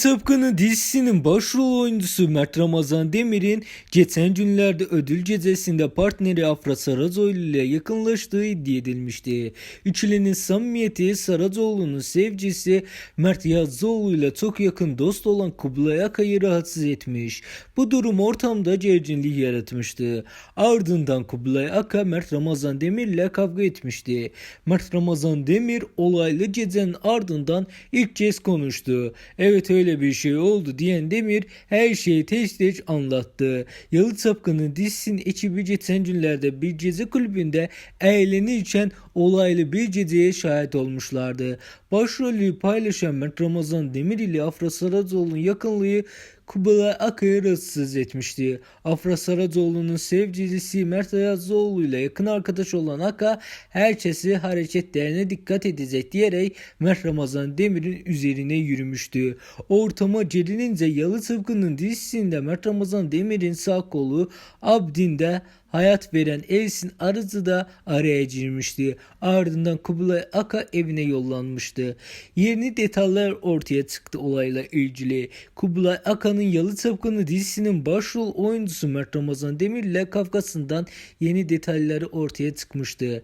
Tıpkı'nın dizisinin başrol oyuncusu Mert Ramazan Demir'in geçen günlerde ödül gecesinde partneri Afra Saracoğlu ile yakınlaştığı iddia edilmişti. Üçlünün samimiyeti Saracoğlu'nun sevgisi Mert Yazıcıoğlu ile çok yakın dost olan Kubilay Akay'ı rahatsız etmiş. Bu durum ortamda gerginlik yaratmıştı. Ardından Kubilay Aka Mert Ramazan Demir ile kavga etmişti. Mert Ramazan Demir olaylı gecenin ardından ilk kez konuştu. Evet öyle bir şey oldu diyen Demir her şeyi tek anlattı. Yalı Çapkın'ın dizisinin ekibi geçen günlerde bir gece kulübünde eğlenirken olaylı bir geceye şahit olmuşlardı. Başrolü paylaşan Mert Ramazan Demir ile Afra Saracoğlu'nun yakınlığı Kubilay Akay'ı rahatsız etmişti. Afra Saracoğlu'nun sevgilisi Mert Ayazlıoğlu ile yakın arkadaş olan Aka herkesi hareketlerine dikkat edecek diyerek Mert Ramazan Demir'in üzerine yürümüştü. Ortama gerilince Yalı Tıpkı'nın dizisinde Mert Ramazan Demir'in sağ kolu Abdin'de hayat veren Elsin Arızı da araya girmişti. Ardından Kubilay Aka evine yollanmıştı. Yeni detaylar ortaya çıktı olayla ilgili. Kubilay Aka'nın Yalı Çapkını dizisinin başrol oyuncusu Mert Ramazan Demir ile kavgasından yeni detayları ortaya çıkmıştı.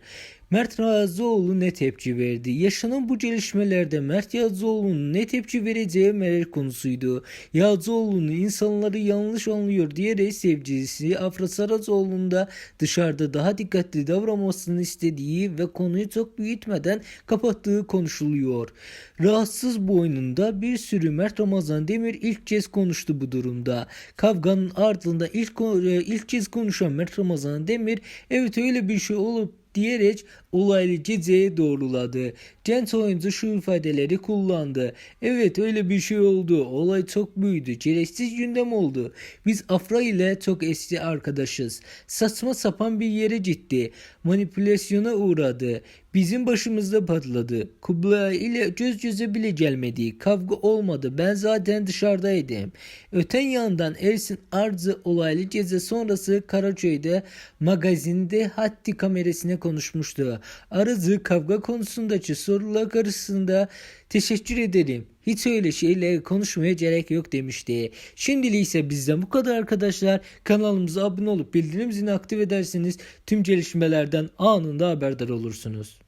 Mert Yazıoğlu ne tepki verdi? Yaşanan bu gelişmelerde Mert Yazıoğlu'nun ne tepki vereceği merak konusuydu. Yazıoğlu'nun insanları yanlış anlıyor diyerek sevgilisi Afra Saracoğlu'nun da dışarıda daha dikkatli davranmasını istediği ve konuyu çok büyütmeden kapattığı konuşuluyor. Rahatsız boynunda bir sürü Mert Ramazan Demir ilk kez konuştu bu durumda. Kavganın ardında ilk, ilk kez konuşan Mert Ramazan Demir evet öyle bir şey olup diyerek olaylı geceye doğruladı. Genç oyuncu şu ifadeleri kullandı. Evet öyle bir şey oldu. Olay çok büyüdü. Gereksiz gündem oldu. Biz Afra ile çok eski arkadaşız. Saçma sapan bir yere gitti. Manipülasyona uğradı. Bizim başımızda patladı. Kubilay ile göz göze bile gelmedi. Kavga olmadı. Ben zaten dışarıdaydım. Öten yandan Ersin Arzı olaylı gece sonrası Karaköy'de magazinde Hatti kamerasına konuşmuştu. Arzı kavga konusundaki sorular karşısında teşekkür ederim. Hiç öyle şeyle konuşmaya gerek yok demişti. Şimdilik ise bizden bu kadar arkadaşlar. Kanalımıza abone olup bildirim zilini aktif ederseniz tüm gelişmelerden anında haberdar olursunuz.